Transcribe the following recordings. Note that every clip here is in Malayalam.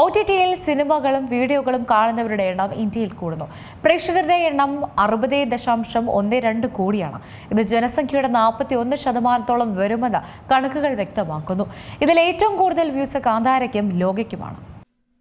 ഒ ടി ടിയിൽ സിനിമകളും വീഡിയോകളും കാണുന്നവരുടെ എണ്ണം ഇന്ത്യയിൽ കൂടുന്നു. പ്രേക്ഷകരുടെ എണ്ണം അറുപത് ദശാംശം ഒന്ന് രണ്ട് കോടിയാണ്. ഇത് ജനസംഖ്യയുടെ നാൽപ്പത്തി ഒന്ന് ശതമാനത്തോളം വരുമെന്ന് കണക്കുകൾ വ്യക്തമാക്കുന്നു. ഇതിൽ ഏറ്റവും കൂടുതൽ വ്യൂസ് കാന്താരയ്ക്കും ലോകയ്ക്കുമാണ്.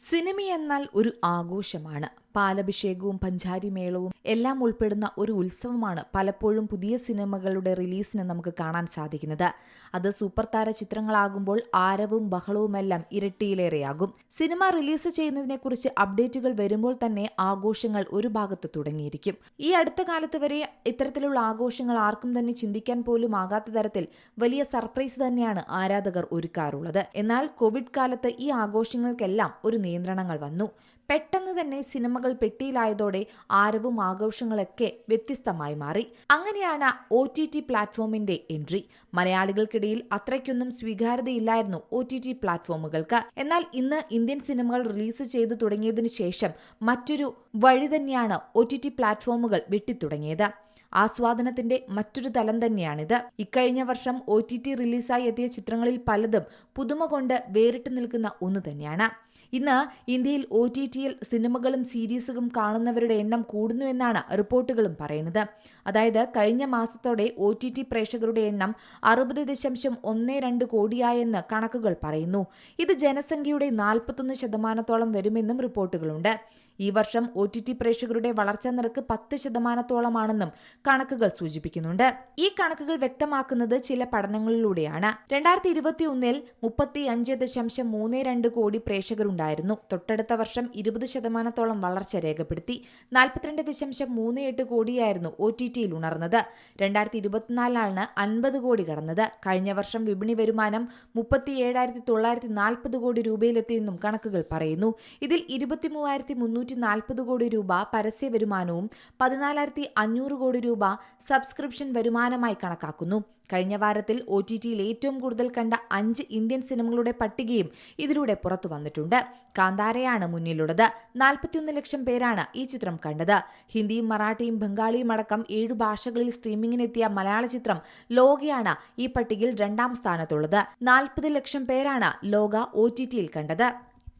സിനിമയെന്നാൽ ഒരു ആഘോഷമാണ്. പാലഭിഷേകവും പഞ്ചാരി മേളവും എല്ലാം ഉൾപ്പെടുന്ന ഒരു ഉത്സവമാണ് പലപ്പോഴും പുതിയ സിനിമകളുടെ റിലീസിന് നമുക്ക് കാണാൻ സാധിക്കുന്നത്. അത് സൂപ്പർ താര ചിത്രങ്ങളാകുമ്പോൾ ആരവും ബഹളവുമെല്ലാം ഇരട്ടിയിലേറെയാകും. സിനിമ റിലീസ് ചെയ്യുന്നതിനെക്കുറിച്ച് അപ്ഡേറ്റുകൾ വരുമ്പോൾ തന്നെ ആഘോഷങ്ങൾ ഒരു ഭാഗത്ത് തുടങ്ങിയിരിക്കും. ഈ അടുത്ത കാലത്ത് വരെ ഇത്തരത്തിലുള്ള ആഘോഷങ്ങൾ ആർക്കും തന്നെ ചിന്തിക്കാൻ പോലും ആകാത്ത തരത്തിൽ വലിയ സർപ്രൈസ് തന്നെയാണ് ആരാധകർ ഒരുക്കാറുള്ളത്. എന്നാൽ കോവിഡ് കാലത്ത് ഈ ആഘോഷങ്ങൾക്കെല്ലാം ഒരു നിയന്ത്രണങ്ങൾ വന്നു. പെട്ടെന്ന് തന്നെ സിനിമകൾ പെട്ടിയിലായതോടെ ആരവും ആഘോഷങ്ങളൊക്കെ വ്യത്യസ്തമായി മാറി. അങ്ങനെയാണ് ഒ ടി ടി പ്ലാറ്റ്ഫോമിന്റെ എൻട്രി. മലയാളികൾക്കിടയിൽ അത്രയ്ക്കൊന്നും സ്വീകാര്യതയില്ലായിരുന്നു ഒ ടി ടി പ്ലാറ്റ്ഫോമുകൾക്ക്. എന്നാൽ ഇന്ന് ഇന്ത്യൻ സിനിമകൾ റിലീസ് ചെയ്തു തുടങ്ങിയതിനു ശേഷം മറ്റൊരു വഴി തന്നെയാണ് ഒ ടി ടി പ്ലാറ്റ്ഫോമുകൾ വെട്ടിത്തുടങ്ങിയത്. ആസ്വാദനത്തിന്റെ മറ്റൊരു തലം തന്നെയാണിത്. ഇക്കഴിഞ്ഞ വർഷം ഒ ടി ടി റിലീസായി എത്തിയ ചിത്രങ്ങളിൽ പലതും പുതുമ കൊണ്ട് വേറിട്ട് നിൽക്കുന്ന ഒന്ന് തന്നെയാണ്. ഇന്ന് ഇന്ത്യയിൽ ഒ ടി ടിയിൽ സിനിമകളും സീരീസുകളും കാണുന്നവരുടെ എണ്ണം കൂടുന്നുവെന്നാണ് റിപ്പോർട്ടുകളും പറയുന്നത്. അതായത് കഴിഞ്ഞ മാസത്തോടെ ഒ ടി ടി പ്രേക്ഷകരുടെ എണ്ണം അറുപത് ദശാംശം ഒന്ന് രണ്ട് കോടിയായെന്ന് കണക്കുകൾ പറയുന്നു. ഇത് ജനസംഖ്യയുടെ നാൽപ്പത്തൊന്ന് ശതമാനത്തോളം വരുമെന്നും റിപ്പോർട്ടുകളുണ്ട്. ഈ വർഷം ഒ ടി ടി പ്രേക്ഷകരുടെ വളർച്ചാ നിരക്ക് പത്ത് ശതമാനത്തോളമാണെന്നും കണക്കുകൾ സൂചിപ്പിക്കുന്നുണ്ട്. ഈ കണക്കുകൾ വ്യക്തമാക്കുന്നത് ചില പഠനങ്ങളിലൂടെയാണ്. രണ്ടായിരത്തി ഇരുപത്തി ഒന്നിൽ മുപ്പത്തി അഞ്ച് ദശാംശം മൂന്ന് രണ്ട് കോടി പ്രേക്ഷകരുണ്ടായിരുന്നു. തൊട്ടടുത്ത വർഷം ഇരുപത് ശതമാനത്തോളം വളർച്ച രേഖപ്പെടുത്തി. നാൽപ്പത്തിരണ്ട് ദശാംശം മൂന്ന് എട്ട് കോടിയായിരുന്നു ഒ ടി ടിയിൽ ഉണർന്നത്. രണ്ടായിരത്തി ഇരുപത്തിനാലിലാണ് അൻപത് കോടി കടന്നത്. കഴിഞ്ഞ വർഷം വിപണി വരുമാനം മുപ്പത്തി ഏഴായിരത്തി തൊള്ളായിരത്തി നാൽപ്പത് കോടി രൂപയിലെത്തിയെന്നും കണക്കുകൾ പറയുന്നു. ഇതിൽ ഇരുപത്തി മൂവായിരത്തി മുന്നൂറ്റി നാൽപ്പത് കോടി രൂപ പരസ്യ വരുമാനവും പതിനാലായിരത്തി അഞ്ഞൂറ് കോടി രൂപ സബ്സ്ക്രിപ്ഷൻ വരുമാനമായി കണക്കാക്കുന്നു. കഴിഞ്ഞ വാരത്തിൽ ഒ ടി ടിയിൽ ഏറ്റവും കൂടുതൽ കണ്ട അഞ്ച് ഇന്ത്യൻ സിനിമകളുടെ പട്ടികയും ഇതിലൂടെ പുറത്തു വന്നിട്ടുണ്ട്. കാന്താരയാണ് മുന്നിലുള്ളത്. നാൽപ്പത്തിയൊന്ന് ലക്ഷം പേരാണ് ഈ ചിത്രം കണ്ടത്. ഹിന്ദിയും മറാഠിയും ബംഗാളിയും അടക്കം ഏഴ് ഭാഷകളിൽ സ്ട്രീമിംഗിനെത്തിയ മലയാള ചിത്രം ലോകയാണ് ഈ പട്ടികയിൽ രണ്ടാം സ്ഥാനത്തുള്ളത്. നാൽപ്പത് ലക്ഷം പേരാണ് ലോക ഒ ടി ടിയിൽ കണ്ടത്.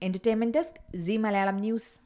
Entertainment desk C Malayalam news.